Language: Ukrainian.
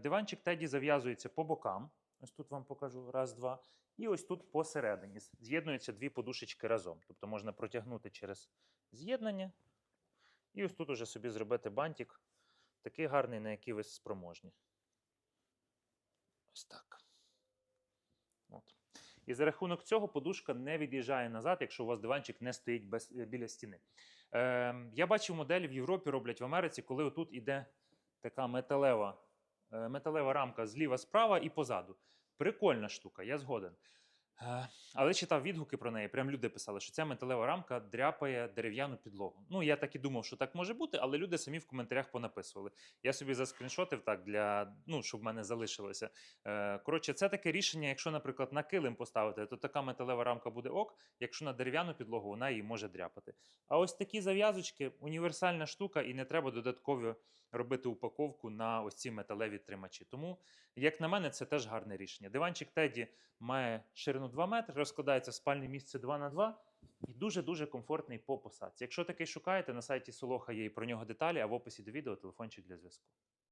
Диванчик Теді зав'язується по бокам. Ось тут вам покажу. Раз, два. І ось тут посередині. З'єднуються дві подушечки разом. Тобто можна протягнути через з'єднання. І ось тут уже собі зробити бантик. Такий гарний, на який ви спроможні. Ось так. От. І за рахунок цього подушка не від'їжджає назад, якщо у вас диванчик не стоїть без, е, біля стіни. Е, я бачив моделі в Європі роблять в Америці, коли отут іде така металева, металева рамка зліва справа і позаду. Прикольна штука, я згоден. Але читав відгуки про неї. Прям люди писали, що ця металева рамка дряпає дерев'яну підлогу. Ну, я так і думав, що так може бути, але люди самі в коментарях понаписували. Я собі заскріншотив так для ну, щоб в мене залишилося. Е, коротше, це таке рішення, якщо, наприклад, на килим поставити, то така металева рамка буде ок. Якщо на дерев'яну підлогу, вона її може дряпати. А ось такі зав'язочки універсальна штука, і не треба додатково робити упаковку на ось ці металеві тримачі. Тому, як на мене, це теж гарне рішення. Диванчик Теді має ширину 2 метри, розкладається спальне місце 2 на 2 і дуже-дуже комфортний по посадці. Якщо такий шукаєте, на сайті Солоха є і про нього деталі, а в описі до відео телефончик для зв'язку.